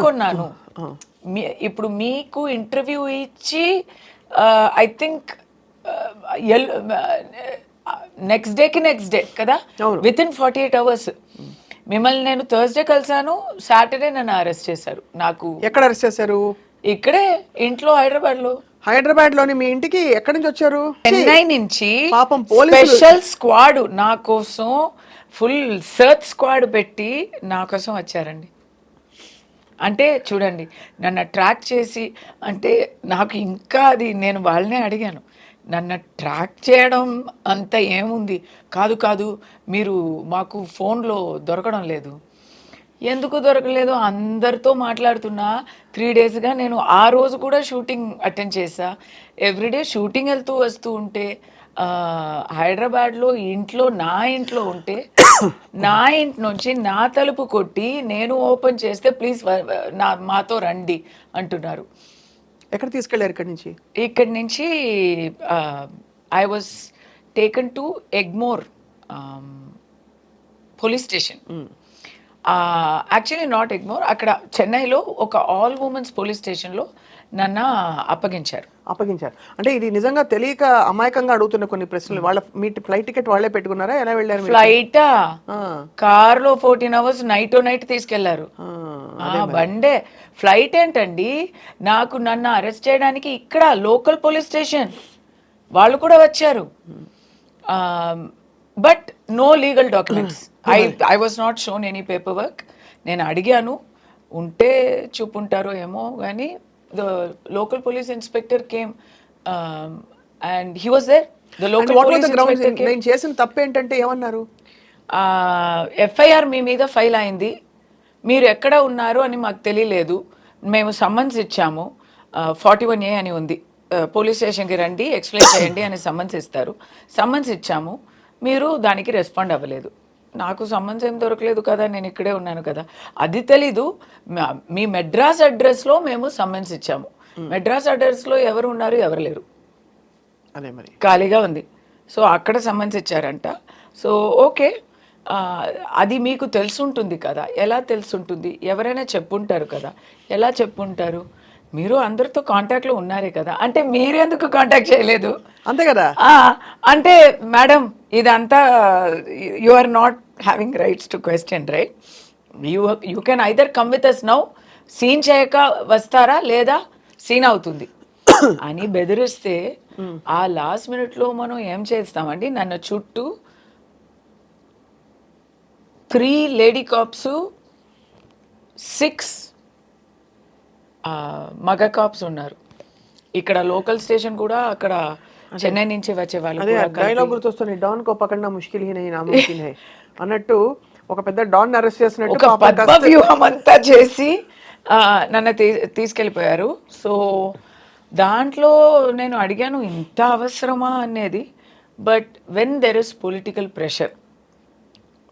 అనుకున్నాను. ఇప్పుడు మీకు ఇంటర్వ్యూ ఇచ్చి ఐ థింక్ నెక్స్ట్ డేకి నెక్స్ట్ డే కదా. With in forty eight hours మిమ్మల్ని నేను థర్స్డే కలిసాను సాటర్డే నన్ను అరెస్ట్ చేశారు. నాకు ఎక్కడ అరెస్ట్ చేశారు? ఇక్కడే ఇంట్లో హైదరాబాద్లో హైదరాబాద్లోని మీ ఇంటికి ఎక్కడి నుంచి వచ్చారు? చెన్నై నుంచి పాపం స్పెషల్ స్క్వాడ్ నా కోసం ఫుల్ సర్చ్ స్క్వాడ్ పెట్టి నా కోసం వచ్చారండి. అంటే చూడండి నన్ను ట్రాక్ చేసి అంటే నాకు ఇంకా అది నేను వాళ్ళనే అడిగాను. నన్ను ట్రాక్ చేయడం అంత ఏముంది? కాదు కాదు మీరు మాకు ఫోన్లో దొరకడం లేదు. ఎందుకు దొరకలేదు? అందరితో మాట్లాడుతున్నా. త్రీ డేస్గా నేను ఆ రోజు కూడా షూటింగ్ అటెండ్ చేశా. ఎవ్రీడే షూటింగ్ వెళ్తూ వస్తూ ఉంటే హైదరాబాద్లో ఇంట్లో నా ఇంట్లో ఉంటే నా ఇంటి నుంచి నా తలుపు కొట్టి నేను ఓపెన్ చేస్తే ప్లీజ్ నా మాతో రండి అంటున్నారు. ఎక్కడ తీసుకెళ్ళారు ఇక్కడి నుంచి? ఇక్కడి నుంచి I was taken to Egmore police station actually not Egmore అక్కడ చెన్నైలో ఒక ఆల్ ఉమెన్స్ పోలీస్ స్టేషన్లో నన్ను అప్పగించారు. అప్పగించారు. అంటే ఇది నిజంగా తెలియక అమాయకంగా అడుగుతున్న కొన్ని ప్రశ్నలు. వాళ్ళ మీ ఫ్లైట్ టికెట్ వాళ్ళే పెట్టుకున్నారా? ఎలా వెళ్ళారు? ఫ్లైటా కార్లో ఫోర్టీన్ అవర్స్ నైట్ నైట్ తీసుకెళ్ళారు. బండే ఫ్లైట్ ఏంటండి? నాకు నన్ను అరెస్ట్ చేయడానికి ఇక్కడ లోకల్ పోలీస్ స్టేషన్ వాళ్ళు కూడా వచ్చారు. But no legal documents I I was not shown any paper work నేను అడిగాను ఉంటే చూపుంటారో ఏమో కానీ the local police inspector came and he was there the local నేను చేసిన తప్పు ఏంటంటే ఏమన్నారు ఎఫ్ఐఆర్ మీ మీద ఫైల్ అయింది. మీరు ఎక్కడ ఉన్నారు అని మాకు తెలియలేదు. మేము సమ్మన్స్ ఇచ్చాము. ఫార్టీ వన్ ఏ అని ఉంది. పోలీస్ స్టేషన్కి రండి ఎక్స్ప్లెయిన్ చేయండి అని సమ్మన్స్ ఇస్తారు. సమ్మన్స్ ఇచ్చాము. మీరు దానికి రెస్పాండ్ అవ్వలేదు. నాకు సమ్మన్స్ ఏం దొరకలేదు కదా నేను ఇక్కడే ఉన్నాను కదా. అది తెలీదు. మా- మెడ్రాస్ అడ్రస్లో మేము సమ్మన్స్ ఇచ్చాము. మెడ్రాస్ అడ్రస్లో ఎవరు ఉన్నారు ఎవరు లేరు. అదే మరి. ఖాళీగా ఉంది. సో అక్కడ సమ్మన్స్ ఇచ్చారంట. So okay. అది మీకు తెలుసుంటుంది కదా. ఎలా తెలుసుంటుంది? ఎవరైనా చెప్పుంటారు కదా. ఎలా చెప్పుంటారు? మీరు అందరితో కాంటాక్ట్లో ఉన్నారే కదా. అంటే మీరు ఎందుకు కాంటాక్ట్ చేయలేదు? అంతే కదా? అంటే మేడం ఇదంతా you are not having rights to question right you you can either come with us now scene చేయక వస్తారా లేదా సీన్ అవుతుంది. అని బెదిరిస్తే ఆ లాస్ట్ మినిట్లో మనం ఏం చేస్తామండి? నన్ను చుట్టూ త్రీ లేడీ కాప్స్ సిక్స్ మగ కాప్స్ ఉన్నారు. ఇక్కడ లోకల్ స్టేషన్ కూడా అక్కడ చెన్నై నుంచి వచ్చే వాళ్ళు డైలాగ్ గుర్తొస్తుంది don co పకడ్నా Mushkil he Nahi నాముమ్కిన్ high. అన్నట్టు ఒక పెద్ద డాన్ అరెస్ట్ చేసినట్టు ఒక వ్యూహం అంతా చేసి నన్ను తీసుకెళ్ళిపోయారు. సో దాంట్లో నేను అడిగాను ఇంత అవసరమా? అనేది. But when there is political pressure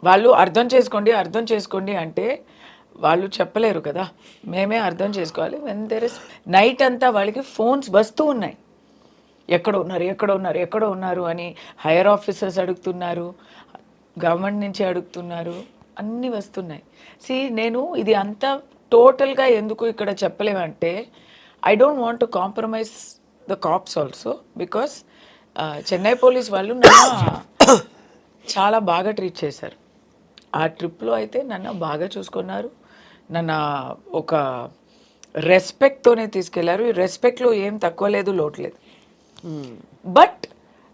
వాళ్ళు అర్థం చేసుకోండి అర్థం చేసుకోండి అంటే వాళ్ళు చెప్పలేరు కదా. మేమే అర్థం చేసుకోవాలి. వెన్ దెర్ ఇస్ నైట్ అంతా వాళ్ళకి ఫోన్స్ వస్తూ ఉన్నాయి. ఎక్కడ ఉన్నారు ఎక్కడ ఉన్నారు ఎక్కడ ఉన్నారు అని హైయర్ ఆఫీసర్స్ అడుగుతున్నారు గవర్నమెంట్ నుంచి అడుగుతున్నారు అన్నీ వస్తున్నాయి. సి నేను ఇది అంతా టోటల్గా ఎందుకు ఇక్కడ చెప్పలేమంటే I don't want to compromise the cops also because Chennai police వాళ్ళు నన్ను చాలా బాగా ట్రీట్ చేశారు. ఆ ట్రిప్లో అయితే నన్ను బాగా చూసుకున్నారు. నన్ను ఒక రెస్పెక్ట్తోనే తీసుకెళ్ళారు. ఈ రెస్పెక్ట్లో ఏం తక్కువ లేదు లోటు లేదు. బట్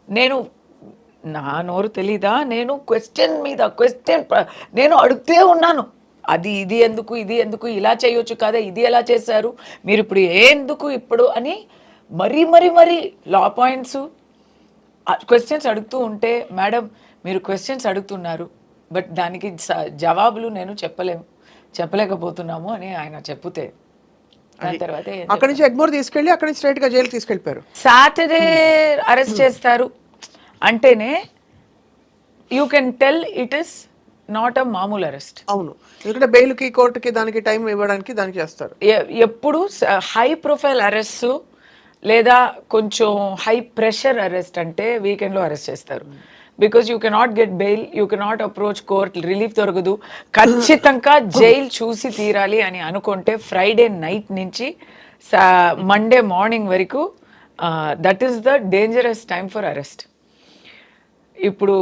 నేను నా నోరు తెలీదా? నేను క్వశ్చన్ మీద క్వశ్చన్ నేను అడుగుతూ ఉన్నాను. అది ఇది ఎందుకు ఇది ఎందుకు ఇలా చేయొచ్చు కదా ఇది ఎలా చేశారు మీరు ఇప్పుడు ఎందుకు ఇప్పుడు అని మరీ మరీ మరీ లా పాయింట్స్ క్వశ్చన్స్ అడుగుతూ ఉంటే మేడం మీరు క్వశ్చన్స్ అడుగుతున్నారు బట్ దానికి స- జవాబులు నేను చెప్పలేము. చెప్పలేకపోతున్నాము అని ఆయన చెప్తే అక్కడి నుంచి ఎగ్మోర్ తీసుకెళ్ళి అక్కడి నుంచి స్ట్రైట్గా జైలుకి తీసుకెళ్ళిపోయారు. సాటర్డే అరెస్ట్ చేస్తారు. అంటేనే you can tell it is not a మామూలు అరెస్ట్. అవును. ఎందుకంటే బెయిల్కి కోర్టుకి దానికి టైం ఇవ్వడానికి దానికి చేస్తారు. ఎప్పుడు హై ప్రొఫైల్ అరెస్ట్ లేదా కొంచెం హై ప్రెషర్ అరెస్ట్ అంటే వీకెండ్లో అరెస్ట్ చేస్తారు. Because you cannot get bail you cannot approach court relief దొరకదు. ఖచ్చితంగా జైలు చూసి తీరాలి అని అనుకుంటే ఫ్రైడే నైట్ నుంచి మండే మార్నింగ్ వరకు that is the dangerous time for arrest ఇప్పుడు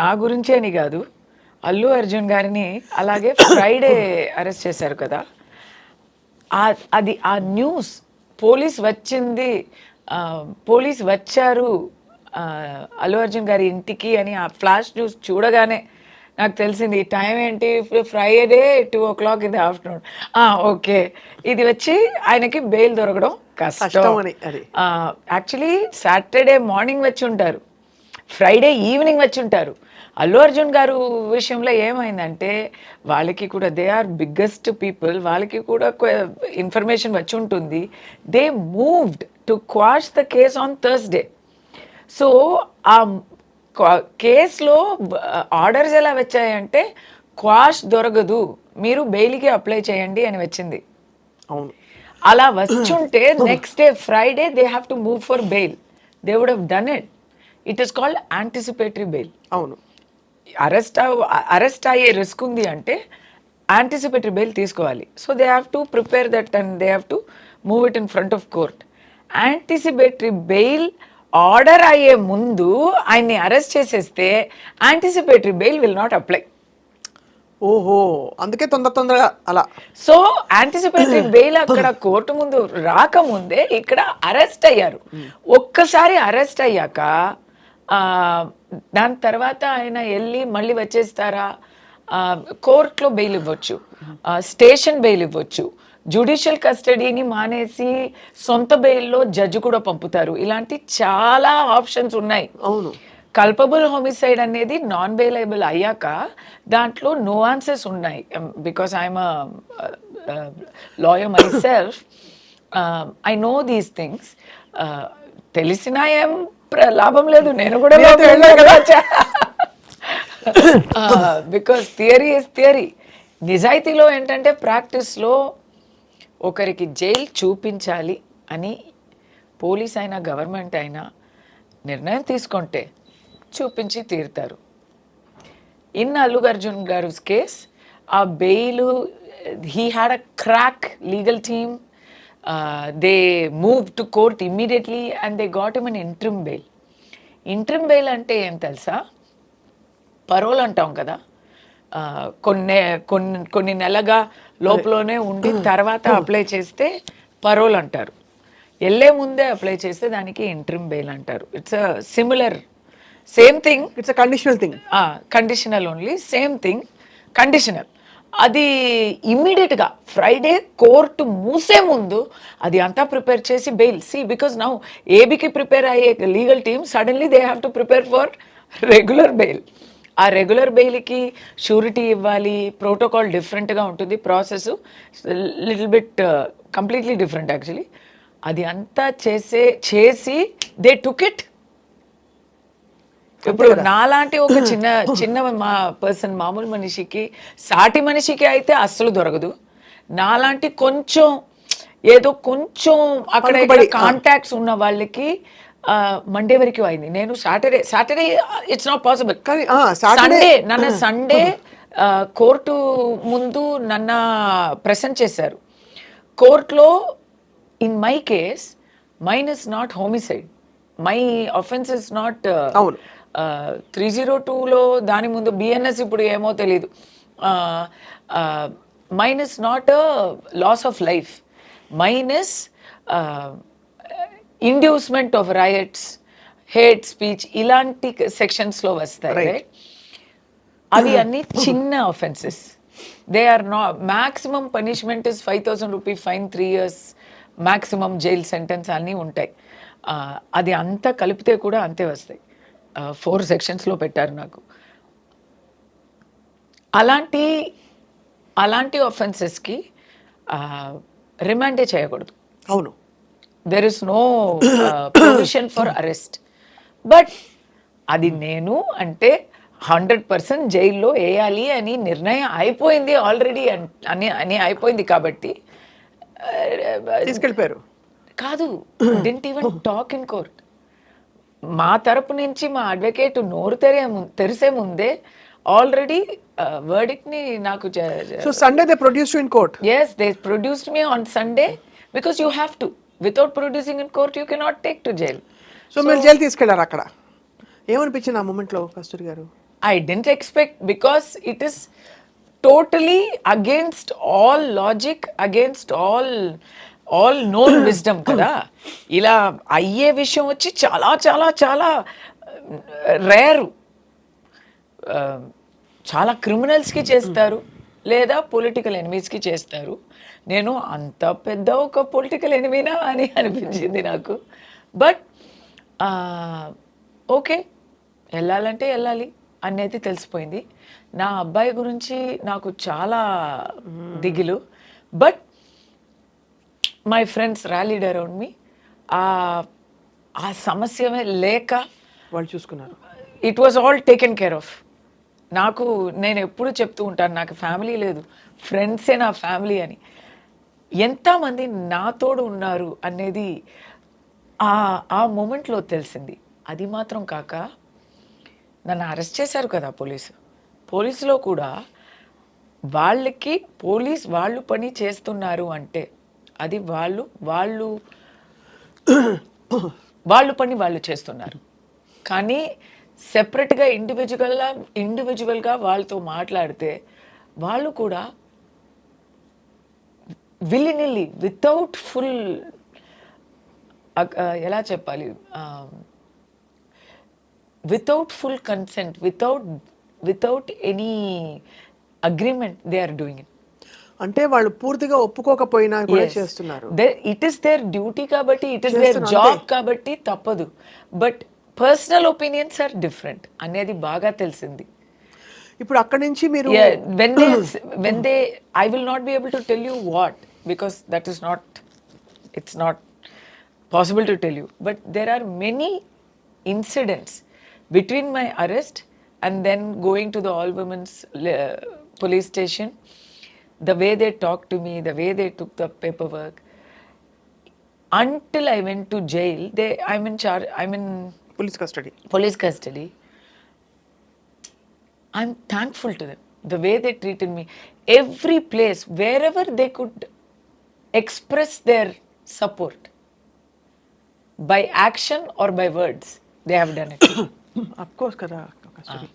నా గురించే అని కాదు అల్లు అర్జున్ గారిని అలాగే ఫ్రైడే అరెస్ట్ చేశారు కదా. అది ఆ న్యూస్ పోలీస్ వచ్చింది పోలీస్ వచ్చారు అల్లు అర్జున్ గారి ఇంటికి అని ఆ ఫ్లాష్ న్యూస్ చూడగానే నాకు తెలిసింది ఈ టైం ఏంటి? Friday two o'clock in the afternoon. Okay. ఇది వచ్చి ఆయనకి బెయిల్ దొరకడం కష్టం. అని యాక్చువల్లీ సాటర్డే మార్నింగ్ వచ్చి ఉంటారు ఫ్రైడే ఈవినింగ్ వచ్చి ఉంటారు. అల్లు అర్జున్ గారు విషయంలో ఏమైందంటే వాళ్ళకి కూడా దే ఆర్ బిగ్గెస్ట్ పీపుల్. వాళ్ళకి కూడా ఇన్ఫర్మేషన్ వచ్చి ఉంటుంది. They moved to quash the case on Thursday. So ఆ కేసులో ఆర్డర్స్ ఎలా వచ్చాయంటే క్వాష్ దొరకదు మీరు బెయిల్కి అప్లై చేయండి అని వచ్చింది. అవును. అలా వచ్చుంటే next day Friday they have to move for bail they would have done it it is called anticipatory bail అవును. అరెస్ట్ అరెస్ట్ అయ్యే రిస్క్ ఉంది అంటే యాంటిసిపేటరీ బెయిల్ తీసుకోవాలి. So they have to prepare that and they have to move it in front of court anticipatory bail order అయ్యే ముందు ఆయన్ని arrest చేసేస్తే anticipatory bail will not apply ఓహో అందుకే తొందర తొందరగా అలా. సో యాంటిసిపేటరీ బెయిల్ అక్కడ కోర్టు ముందు రాకముందే ఇక్కడ అరెస్ట్ అయ్యారు. ఒక్కసారి అరెస్ట్ అయ్యాక దాని తర్వాత ఆయన వెళ్ళి మళ్ళీ వచ్చేస్తారా? కోర్టులో బెయిల్ ఇవ్వచ్చు. స్టేషన్ బెయిల్ ఇవ్వచ్చు. జ్యుడిషియల్ కస్టడీని మానేసి సొంత బెయిల్లో జడ్జి కూడా పంపుతారు. ఇలాంటి చాలా ఆప్షన్స్ ఉన్నాయి. అవును. కల్పబుల్ హోమిసైడ్ అనేది నాన్ బెయిలబుల్ అయ్యాక దాంట్లో నోఆన్సెస్ ఉన్నాయి. Um, because I'm lawyer myself I know these things. తెలిసినా ఏం లాభం లేదు. నేను కూడా? Because theory is theory. నిజాయితీలో ఏంటంటే ప్రాక్టీస్లో ఒకరికి జైలు చూపించాలి అని పోలీస్ అయినా గవర్నమెంట్ అయినా నిర్ణయం తీసుకుంటే చూపించి తీరుతారు. ఇన్ అల్లు అర్జున్ గారు కేస్ ఆ bail he had a crack legal team they move to court immediately and they got him an interim bail interim bail అంటే ఏం తెలుసా? పరోల్ అంటాం కదా. కొన్ని కొన్ని కొన్ని నెలగా లోపలనే ఉండి తర్వాత అప్లై చేస్తే పరోల్ అంటారు. వెళ్ళే ముందే అప్లై చేస్తే దానికి ఇంట్రిమ్ బెయిల్ అంటారు. It's similar same thing it's a conditional thing conditional only same thing conditional అది ఇమ్మీడియట్గా ఫ్రైడే కోర్టు మూసే ముందు అది అంతా ప్రిపేర్ చేసి బెయిల్ సి బికాస్ నౌ ఏబీకి ప్రిపేర్ అయ్యే legal team suddenly they have to prepare for regular bail ఆ రెగ్యులర్ బెయిల్కి షూరిటీ ఇవ్వాలి ప్రోటోకాల్ డిఫరెంట్గా ఉంటుంది process little bit completely different actually అది అంతా చేసే చేసి దే టుక్ ఇట్ ఇప్పుడు నాలాంటి ఒక చిన్న చిన్న మా పర్సన్ మామూలు మనిషికి సాటి మనిషికి అయితే అస్సలు దొరకదు. నాలాంటి కొంచెం ఏదో కొంచెం అక్కడ. కాంటాక్ట్స్ ఉన్న వాళ్ళకి మండే వరకు అయింది. నేను Saturday Saturday it's not possible Sunday నన్ను సండే కోర్టు ముందు నన్ను ప్రెసెంట్ చేశారు. కోర్టులో in my case mine is not homicide my offence is not. Three zero టూలో దాని ముందు బిఎన్ఎస్ ఇప్పుడు ఏమో తెలియదు mine is not loss of life mine is inducement of rights hate speech ఇలాంటి సెక్షన్స్లో వస్తాయి right? అవి అన్ని చిన్న ఆఫెన్సెస్ దే ఆర్ నా maximum punishment is five thousand rupee fine three years maximum jail sentence అన్నీ ఉంటాయి. అది అంతా కలిపితే కూడా అంతే వస్తాయి. ఫోర్ సెక్షన్స్లో పెట్టారు నాకు. అలాంటి అలాంటి ఆఫెన్సెస్కి రిమాండే చేయకూడదు. అవును. There is no provision for arrest but అది నేను అంటే హండ్రెడ్ పర్సెంట్ జైల్లో వేయాలి అని నిర్ణయం అయిపోయింది ఆల్రెడీ అని అని అయిపోయింది కాబట్టి uh, తీసుకెళ్ళిపోయారు. కాదు didn't even talk in court మా తరపు నుంచి మా అడ్వకేట్ నోరు తెరే తెరిసే ముందే ఆల్రెడీ వర్డిక్ని నాకు so Sunday they produce in court yes they produced me on Sunday because you have to without producing in court you cannot take to jail so మీరు jail తీసుకెళ్ళారు అక్కడ. ఏమనిపించింది ఆ మూమెంట్లో కస్తూరి గారు? I didn't expect because it is totally against all logic, against all all known wisdom కదా. ఇలా అయ్యే విషయం వచ్చి చాలా చాలా చాలా రేరు చాలా క్రిమినల్స్కి చేస్తారు. లేదా పొలిటికల్ ఎనిమీస్కి చేస్తారు. నేను అంత పెద్ద ఒక పొలిటికల్ ఎనిమీనా అని అనిపించింది నాకు. బట్ ఓకే వెళ్ళాలంటే వెళ్ళాలి అనేది తెలిసిపోయింది. నా అబ్బాయి గురించి నాకు చాలా దిగులు. But my friends rallied around me ఆ సమస్యమే లేక వాళ్ళు చూసుకున్నారు. It was all taken care of నాకు నేను ఎప్పుడు చెప్తూ ఉంటాను నాకు ఫ్యామిలీ లేదు. ఫ్రెండ్సే నా ఫ్యామిలీ అని. ఎంతమంది నా తోడు ఉన్నారు అనేది ఆ ఆ మూమెంట్లో తెలిసింది. అది మాత్రం కాక నన్ను అరెస్ట్ చేశారు కదా పోలీసు. పోలీసులో కూడా వాళ్ళకి పోలీస్ వాళ్ళు పని చేస్తున్నారు అంటే అది వాళ్ళు వాళ్ళు వాళ్ళు పని వాళ్ళు చేస్తున్నారు. కానీ సెపరేట్గా ఇండివిజువల్గా ఇండివిజువల్గా వాళ్ళతో మాట్లాడితే వాళ్ళు కూడా విల్లినిల్లి వితౌట్ ఫుల్ ఎలా చెప్పాలి? Without full consent without without any agreement they are doing it అంటే వాళ్ళు పూర్తిగా ఒప్పుకోకపోయినా కూడా చేస్తున్నారు. ఇట్ ఇస్ దేర్ డ్యూటీ కాబట్టి ఇట్ ఇస్ దేర్ జాబ్ కాబట్టి తప్పదు. But personal opinions are different అనేది బాగా తెలిసింది ఇప్పుడు అక్కడి నుంచి మీరు when they when they I will not be able to tell you what because that is not it's not possible to tell you. But there are many incidents between my arrest and then going to the all women's uh, police station, the way they talked to me, the way they took the paperwork. Until I went to jail, they I'm in charge. I'm in police custody. Police custody. I'm thankful to them. The way they treated me, every place, wherever they could express their support by action or by words, they have done it. of course, custody. Ah.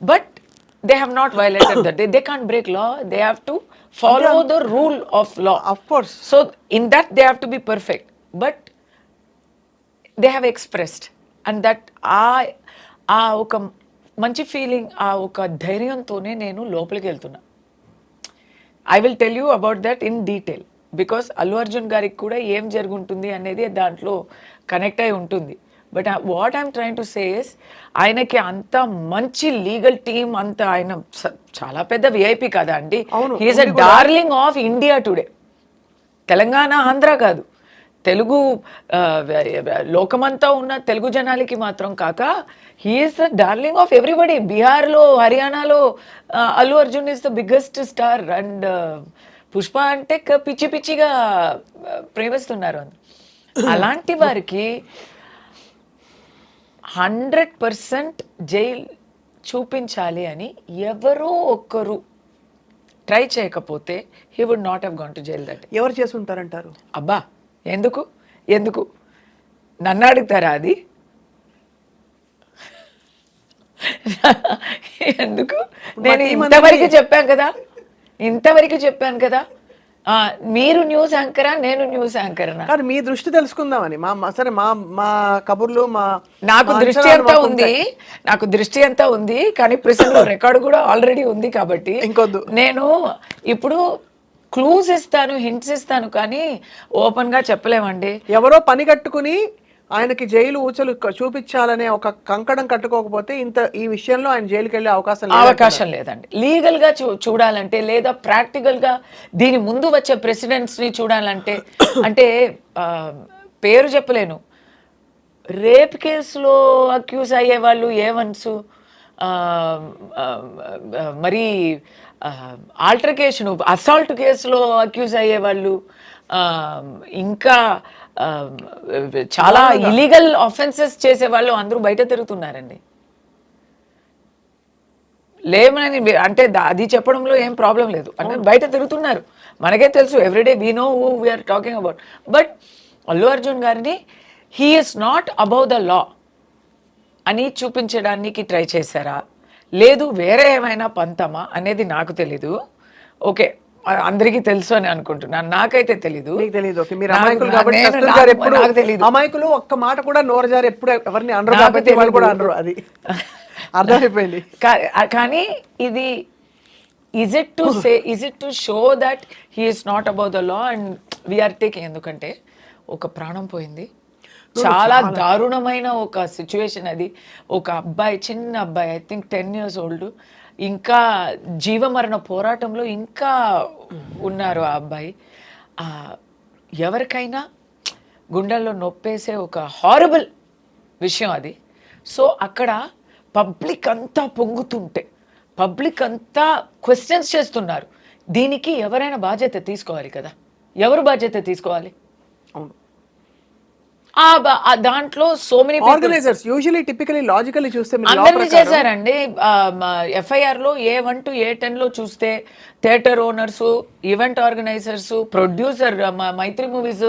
But they have not violated that. They, they can't break law. They have to follow the rule of law. Of course. So, in that, they have to be perfect. But they have expressed. And that ఆ ఆ ఒక మంచి feeling ఆ ఒక ధైర్యంతోనే నేను లోపలికి వెళ్తున్నా. I will tell you about that in detail because Allu Arjun గారికి కూడా ఏం జరుగుంటుంది అనేది దాంట్లో కనెక్ట్ అయి ఉంటుంది. But what I'm trying to says ఆయనకి అంత మంచి లీగల్ టీమ్ అంత ఆయన చాలా పెద్ద విఐపి కదా అండి? He's a darling of India today Telangana Andhra కాదు. తెలుగు లోకమంతా ఉన్న తెలుగు జనాలకి మాత్రం కాక he's the darling of everybody బీహార్లో హర్యానాలో Allu Arjun is the biggest star and Pushpa అంటే పిచ్చి పిచ్చిగా ప్రేమిస్తున్నారు. అని అలాంటి వారికి హండ్రెడ్ పర్సెంట్ జైల్ చూపించాలి అని ఎవరో ఒక్కరు ట్రై చేయకపోతే he would not have gone to jail that ఎవరు చేసి ఉంటారంటారు అబ్బా! ఎందుకు? ఎందుకు? నన్ను అడుగుతారా అది? ఎందుకు? నేను ఇంతవరకు చెప్పాను కదా. ఇంతవరకు చెప్పాను కదా. ఆ, మీరు న్యూస్ యాంకరా నేను న్యూస్ యాంకర్నా? కానీ మీ దృష్టి తెలుసుకుందామని. మా సరే మా మా కబుర్లు మా నాకు దృష్టి మాకు ఉంది. నాకు దృష్టి అంతా ఉంది. కానీ ప్రెసెంట్ రికార్డు కూడా ఆల్రెడీ ఉంది కాబట్టి ఇంకొద్దు. నేను ఇప్పుడు క్లూస్ ఇస్తాను హింట్స్ ఇస్తాను కానీ ఓపెన్గా చెప్పలేమండి. ఎవరో పని కట్టుకుని ఆయనకి జైలు ఊచలు చూపించాలనే ఒక కంకణం కట్టుకోకపోతే ఇంత ఈ విషయంలో ఆయన జైలుకి వెళ్ళే అవకాశం లేదు అవకాశం లేదండి. లీగల్గా చూ చూడాలంటే లేదా ప్రాక్టికల్గా దీని ముందు వచ్చే ప్రెసిడెంట్స్ని చూడాలంటే అంటే పేరు చెప్పలేను. రేప్ కేసులో అక్యూజ్ అయ్యే వాళ్ళు ఏవన్స్ మరి ఆల్టర్కేషన్ అసాల్ట్ కేసులో అక్యూజ్ అయ్యే వాళ్ళు ఇంకా చాలా ఇలీగల్ ఆఫెన్సెస్ చేసే వాళ్ళు అందరూ బయట తిరుగుతున్నారండి. లేమని అంటే అది చెప్పడంలో ఏం ప్రాబ్లం లేదు. అంటే బయట తిరుగుతున్నారు. మనకే తెలుసు everyday we know who we're talking about but Allu Arjun గారిని he is not above the law అని చూపించడానికి ట్రై చేశారా? లేదు వేరే ఏమైనా పంతమా అనేది నాకు తెలీదు. ఓకే అందరికీ తెలుసు అని అనుకుంటున్నాను. నాకైతే తెలీదు. ఓకే మీరు అమాయకులు కాబట్టి తెలీదు. అమాయకులు ఒక్క మాట కూడా నోరు జారి ఎప్పుడు ఎవరిని అనరు కాబట్టి వాళ్ళు కూడా తెలీదు. అనరు. అది అర్థమైపోయింది. కానీ ఇది is it to say is it to show that he's not about the law and we're taking ఎందుకంటే ఒక ప్రాణం పోయింది. చాలా దారుణమైన ఒక సిచ్యువేషన్ అది. ఒక అబ్బాయి చిన్న అబ్బాయి I think ten years old ఇంకా జీవమరణ పోరాటంలో ఇంకా ఉన్నారు ఆ అబ్బాయి. ఆ, ఎవరికైనా గుండెల్లో నొప్పేసే ఒక హారబుల్ విషయం అది. సో అక్కడ పబ్లిక్ అంతా పొంగుతుంటే పబ్లిక్ అంతా క్వశ్చన్స్ చేస్తున్నారు. దీనికి ఎవరైనా బాధ్యత తీసుకోవాలి కదా? ఎవరు బాధ్యత తీసుకోవాలి? అవును. ఆ దాంట్లో so many organisers usually typically logically చూస్తే అందరినీ చేశారండి. ఎఫ్ఐఆర్లో ఏ వన్ టు ఏ టెన్లో చూస్తే theatre owners event organisers producer Mythri Movies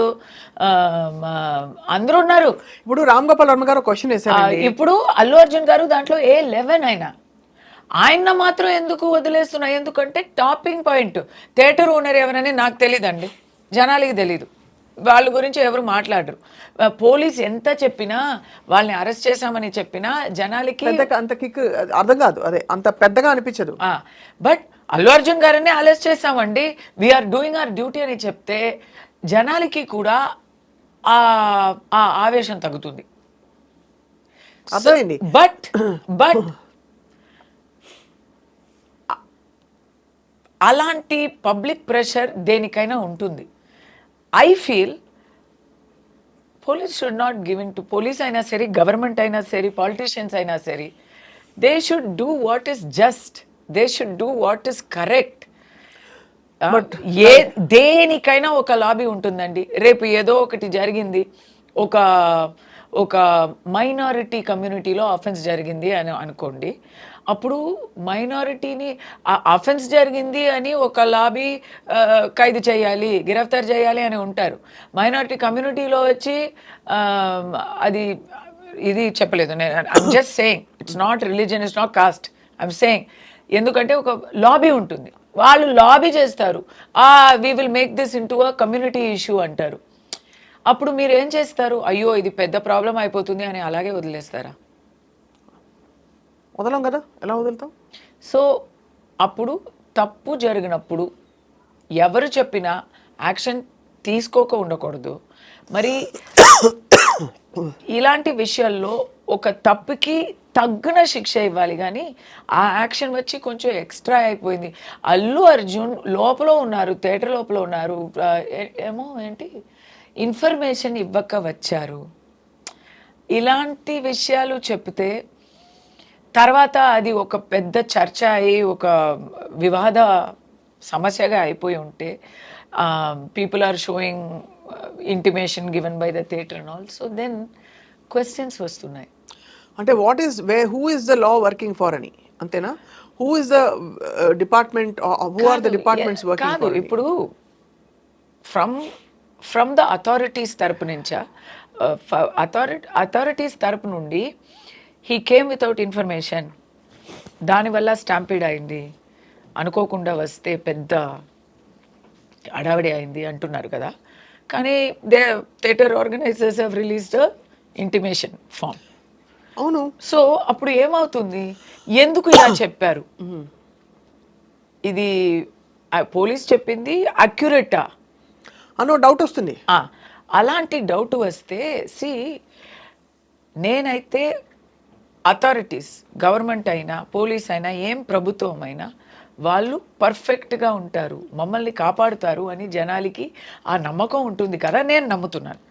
అందరూ ఉన్నారు. ఇప్పుడు రామ్ గోపాల్ వర్మ గారు క్వశ్చన్ ఆ, వేశారండి. ఇప్పుడు అల్లు అర్జున్ గారు దాంట్లో ఏ లెవెన్ అయినా ఆయన మాత్రం ఎందుకు వదిలేస్తున్నా ఎందుకంటే టాపింగ్ పాయింట్ థియేటర్ ఓనర్ ఎవరని నాకు తెలియదండి జనాలకి తెలీదు. వాళ్ళ గురించి ఎవరు మాట్లాడరు. పోలీస్ ఎంత చెప్పినా వాళ్ళని అరెస్ట్ చేశామని చెప్పినా జనాలకి అంత కిక్ అర్థం కాదు. అదే అంత పెద్దగా అనిపించదు. బట్ అల్లు అర్జున్ గారిని అరెస్ట్ చేసామండి వీఆర్ డూయింగ్ అవర్ డ్యూటీ అని చెప్తే జనాలకి కూడా ఆ ఆ ఆవేశం తగ్గుతుంది. అర్థమైంది. బట్ బట్ అలాంటి పబ్లిక్ ప్రెషర్ దేనికైనా ఉంటుంది. I feel police should not giving to police అయినా సరే గవర్నమెంట్ అయినా సరే పాలిటీషియన్స్ అయినా సరే they should do what is just they should do what is correct ఏ దేనికైనా ఒక లాబీ ఉంటుందండి. రేపు ఏదో ఒకటి జరిగింది. ఒక ఒక మైనారిటీ కమ్యూనిటీలో అఫెన్స్ జరిగింది అని అనుకోండి. అప్పుడు మైనారిటీని అఫెన్స్ జరిగింది అని ఒక లాబీ ఖైదు చేయాలి గిరఫ్తార్ చేయాలి అని ఉంటారు. మైనారిటీ కమ్యూనిటీలో వచ్చి అది ఇది చెప్పలేదు. నేను I'm just saying it's not religion it's not caste I'm saying ఎందుకంటే ఒక లాబీ ఉంటుంది. వాళ్ళు లాబీ చేస్తారు. ఆ we will make this into a community issue అంటారు. అప్పుడు మీరు ఏం చేస్తారు? అయ్యో ఇది పెద్ద ప్రాబ్లం అయిపోతుంది అని అలాగే వదిలేస్తారా? వదలం కదా? ఎలా వదులుతాం సో అప్పుడు తప్పు జరిగినప్పుడు ఎవరు చెప్పినా యాక్షన్ తీసుకోక ఉండకూడదు. మరి ఇలాంటి విషయాల్లో ఒక తప్పుకి తగ్గిన శిక్ష ఇవ్వాలి కానీ ఆ యాక్షన్ వచ్చి కొంచెం ఎక్స్ట్రా అయిపోయింది. అల్లు అర్జున్ లోపల ఉన్నారు థియేటర్ లోపల ఉన్నారు. ఏ- ఏమో ఏంటి? ఇన్ఫర్మేషన్ ఇవ్వక వచ్చారు. ఇలాంటి విషయాలు చెప్తే తర్వాత అది ఒక పెద్ద చర్చ అయి ఒక వివాద సమస్యగా అయిపోయి ఉంటే people are showing intimation given by the theatre and all so then questions వస్తున్నాయి. అంటే what is way who is the law working for అని అంతేనా? Who is the department who are the departments working కాదు ఇప్పుడు from from the authorities తరపు నుంచా authority authorities తరపు నుండి హీ కేమ్ వితౌట్ ఇన్ఫర్మేషన్ దానివల్ల స్టాంపీడ్ అయింది. అనుకోకుండా వస్తే పెద్ద అడావిడి అయింది అంటున్నారు కదా. కానీ they theatre organisers have released intimation form అవును. సో అప్పుడు ఏమవుతుంది? ఎందుకు ఇలా చెప్పారు? ఇది పోలీస్ చెప్పింది అక్యురేటా అనో డౌట్ వస్తుంది. అలాంటి డౌట్ వస్తే సి నేనైతే అథారిటీస్ గవర్నమెంట్ అయినా పోలీస్ అయినా ఏం ప్రభుత్వం అయినా వాళ్ళు పర్ఫెక్ట్గా ఉంటారు. మమ్మల్ని కాపాడుతారు అని జనాలకి ఆ నమ్మకం ఉంటుంది కదా నేను నమ్ముతున్నాను.